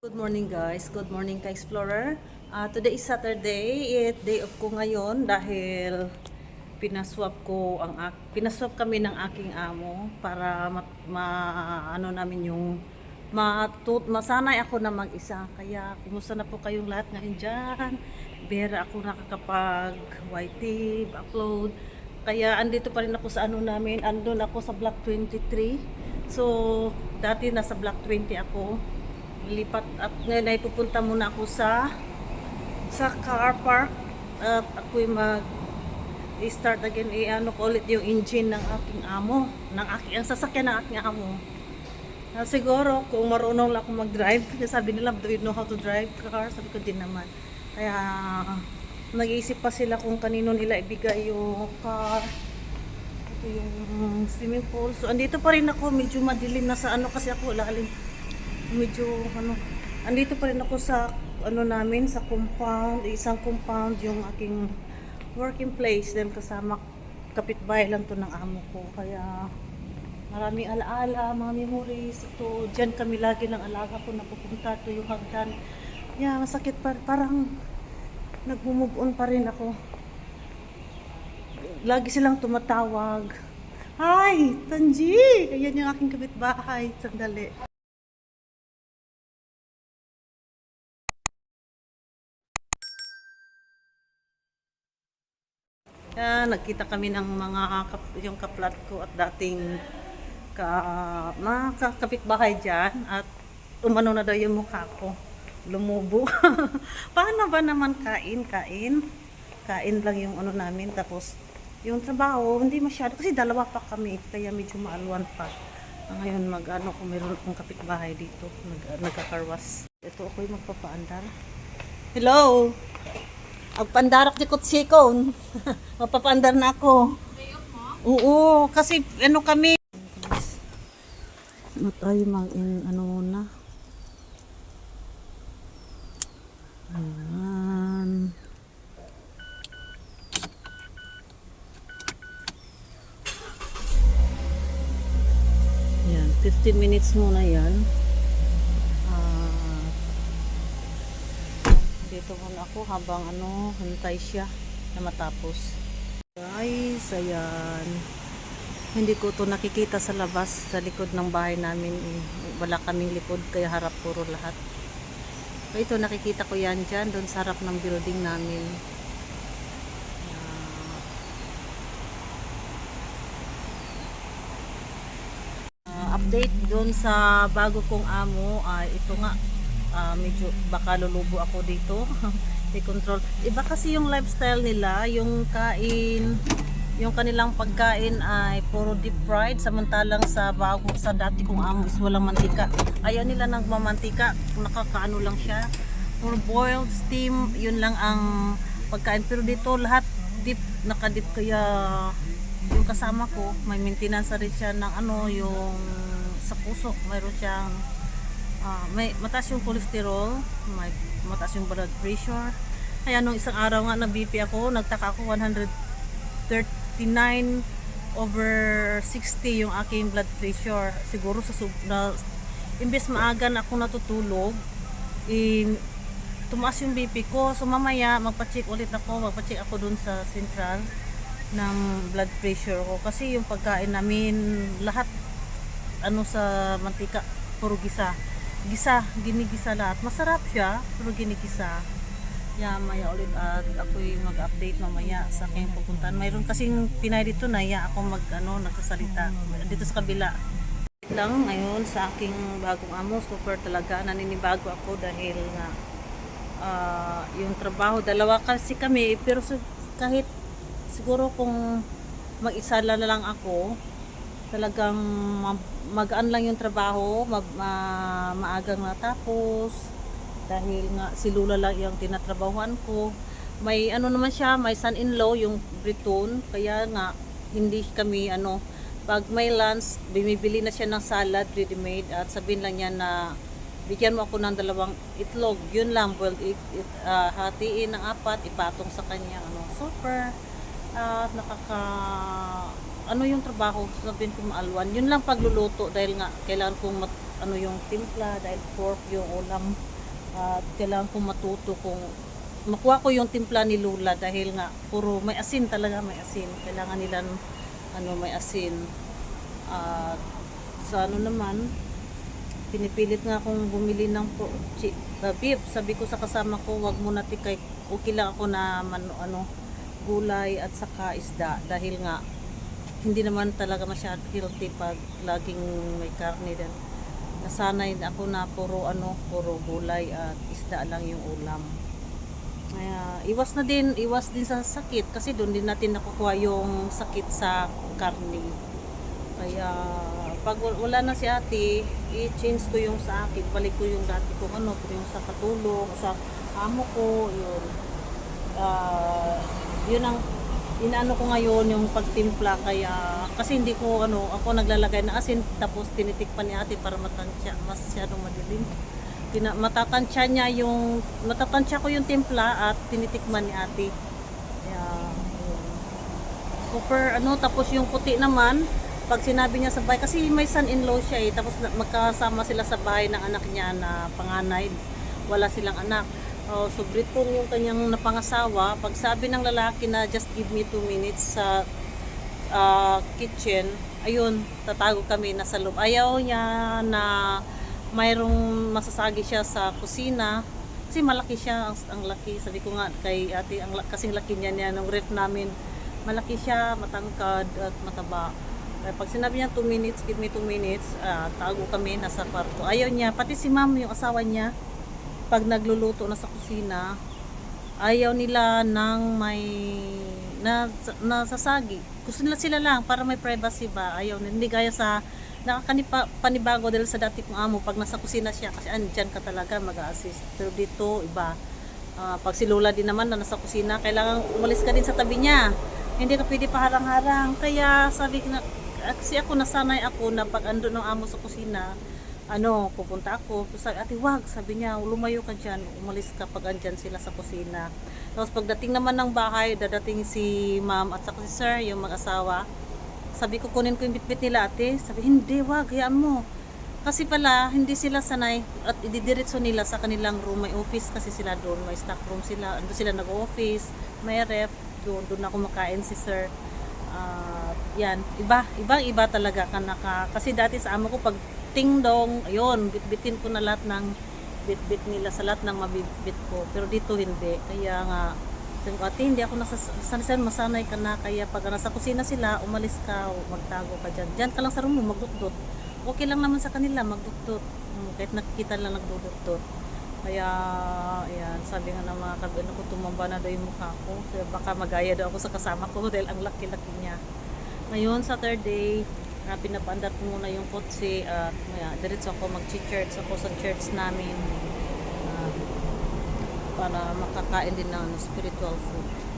Good morning guys. Good morning ka Explorer. Ah, today is Saturday. It day off ko ngayon dahil pinaswap ko ang pinaswap kami ng aking amo para ma, ma- ano namin yung matut masanay ako na mag-isa. Kaya kumusta na po kayong lahat ngayon diyan? Bera ako nakakapag YT, upload. Kaya andito pa rin ako sa ano namin. Andun ako sa block 23. So, dati nasa block 20 ako lipat at ngayon ay pupunta muna ako sa sa car park. At ako'y mag i-start again. I-ano ko ulit yung engine ng aking amo ng aking ang sasakyan ng aking amo. Ah, siguro kung marunong lang ako mag-drive kasi sabi nila do you know how to drive car? Sabi ko din naman. Kaya nag-iisip pa sila kung kanino nila ibigay yung car. Ito yung swimming pool. So andito pa rin ako. Medyo madilim na sa ano kasi ako lalim medyo ano andito pa rin ako sa ano namin sa compound isang compound yung aking working place then kasama kapitbahay lang to ng amo ko kaya maraming alaala mga memories ito dyan kami lagi ng alaga ko napupunta to yung hagdan yeah masakit pa parang nagmumove on pa rin ako lagi silang tumatawag Hi, Tanji! Ayan yung aking kapitbahay. Sandali. Ah, nagkita kami ng mga kap- yung kaplat ko at dating ka, mga ka- kapitbahay dyan at umano na daw yung mukha ko. Lumubo. Paano ba naman kain? Kain? Kain lang yung ano namin tapos yung trabaho hindi masyado kasi dalawa pa kami kaya medyo maalwan pa. Ngayon mag ano kung meron akong kapitbahay dito nag, nagkakarwas. Ito ako yung magpapaandar. Hello! Agpandarak di kutsikon. Mapapaandar na ako. Oo, kasi ano kami. Ano tayo mag in, ano muna. Ayan. Yan, 15 minutes muna yan. Dito muna ako habang ano, hantay siya na matapos. Guys, ayan. Hindi ko to nakikita sa labas, sa likod ng bahay namin. eh. Wala kaming likod, kaya harap puro lahat. Ito, nakikita ko yan dyan, doon sa harap ng building namin. Ah, update doon sa bago kong amo, ay ito nga, ah, medyo baka lulubo ako dito. I-control. Iba kasi yung lifestyle nila, yung kain, yung kanilang pagkain ay puro deep fried samantalang sa bago sa dati kong amo is walang mantika. Ayaw nila nagmamantika, nakakaano lang siya. Puro boiled, steam, yun lang ang pagkain. Pero dito lahat deep, nakadip kaya yung kasama ko, may maintenance na rin siya ng ano, yung sa puso, mayroon siyang ah, may mataas yung cholesterol, may mataas yung blood pressure. Kaya nung isang araw nga na BP ako, nagtaka ako 139 over 60 yung aking blood pressure. Siguro sa na, imbes maaga na ako natutulog, eh, tumaas yung BP ko. So mamaya magpa-check ulit ako, magpa-check ako dun sa central ng blood pressure ko kasi yung pagkain namin lahat ano sa mantika puro gisa gisa ginigisa lahat. Masarap siya pero ginigisa. Yeah, maya ulit at ako'y mag-update mamaya sa aking pupuntahan. Mayroon kasing pinay dito na ya ako mag ano nagsasalita. Dito sa kabila. Lang ngayon sa aking bagong amo super talaga. Naninibago ako dahil nga ah, yung trabaho. Dalawa kasi kami pero kahit siguro kung mag-isa lang ako talagang ma- magaan lang yung trabaho mag, ma- maagang natapos. Dahil nga si Lula lang yung tinatrabahuan ko. May ano naman siya may son-in-law yung Briton kaya nga hindi kami ano pag may lunch bumibili na siya ng salad ready made at sabihin lang niya na bigyan mo ako ng dalawang itlog. Yun lang boiled it, it, ah, hatiin ng apat ipatong sa kanya ano super. At nakaka ano yung trabaho sabihin ko maalwan. Yun lang pagluluto dahil nga kailangan kong mat, ano yung timpla dahil pork yung ulam. At kailangan ko matuto kung makuha ko yung timpla ni Lula dahil nga puro may asin talaga may asin. Kailangan nila ano may asin. At sa ano naman pinipilit nga akong bumili ng po, chi, uh, beef. Sabi ko sa kasama ko wag muna tikay okay lang ako na man, ano gulay at saka isda. Dahil nga hindi naman talaga masyado healthy pag laging may karne din. Nasanay na ako na puro ano puro gulay at isda lang yung ulam. Kaya iwas na din iwas din sa sakit kasi doon din natin nakukuha yung sakit sa karne. Kaya pag wal- wala na si ate i-change ko yung sa akin. Balik ko yung dati kong ano yung sa katulong sa amo ko yun. Ah, yun ang inaano ko ngayon yung pagtimpla kaya kasi hindi ko ano ako naglalagay na asin tapos tinitikpan ni ate para matansya masyadong madilim. Tina, matatansya niya yung matatansya ko yung timpla at tinitikman ni ate. Kaya super ano tapos yung puti naman pag sinabi niya sa bahay kasi may son-in-law siya eh tapos magkasama sila sa bahay ng anak niya na panganay wala silang anak Oh, so Briton yung kanyang napangasawa. Pag sabi ng lalaki na just give me two minutes sa ah, kitchen, ayun, tatago kami nasa loob. Ayaw niya na mayroong masasagi siya sa kusina. Kasi malaki siya, ang, ang laki. Sabi ko nga kay ate, ang, kasing laki niya niya ng ref namin. Malaki siya, matangkad at mataba. Kaya pag sinabi niya 2 minutes, give me 2 minutes, ah, tago kami nasa kwarto. Ayaw niya, pati si ma'am, yung asawa niya, pag nagluluto na sa kusina, ayaw nila ng may na, nasasagi. Gusto nila sila lang para may privacy ba. Ayaw nila. Hindi gaya sa nakakapanibago dahil sa dati kong amo pag nasa kusina siya kasi andyan ka talaga mag-assist. Pero dito iba. Ah, pag si Lola din naman na nasa kusina, kailangan umalis ka din sa tabi niya. Hindi ka pwede paharang-harang. Kaya sabi na, kasi ako nasanay ako na pag ando ng amo sa kusina, ano, pupunta ako. Sabi, ate, wag. Sabi niya, lumayo ka dyan. Umalis ka pag andyan sila sa kusina. Tapos pagdating naman ng bahay, dadating si ma'am at saka si sir, yung mag-asawa. Sabi ko, kunin ko yung bitbit nila ate. Sabi, hindi, wag, hayaan mo. Kasi pala, hindi sila sanay at ididiretso nila sa kanilang room. May office kasi sila doon. May stock room sila. Doon sila nag-office. May ref. Doon, doon ako makain si sir. Ah, yan, iba, ibang iba talaga ka naka, kasi dati sa amo ko pag tingdong, ayun, bitbitin ko na lahat ng bitbit nila sa lahat ng mabibit ko. Pero dito hindi. Kaya nga, sabi ko, ate, hindi ako nasa, sanay masanay ka na. Kaya pag nasa kusina sila, umalis ka, magtago ka dyan. Dyan ka lang sa room mo, magdutdut. Okay lang naman sa kanila, magdutdut. Hmm, kahit nakikita lang nagdudutdut. Kaya, ayan, sabi nga ng mga kabino ko, tumamba na daw yung mukha ko. Kaya baka magaya daw ako sa kasama ko dahil ang laki-laki niya. Ngayon, Saturday, uh, pinapaandar ko muna yung kotse at uh, diretso ako mag-church ako sa church namin ah, para makakain din ng spiritual food.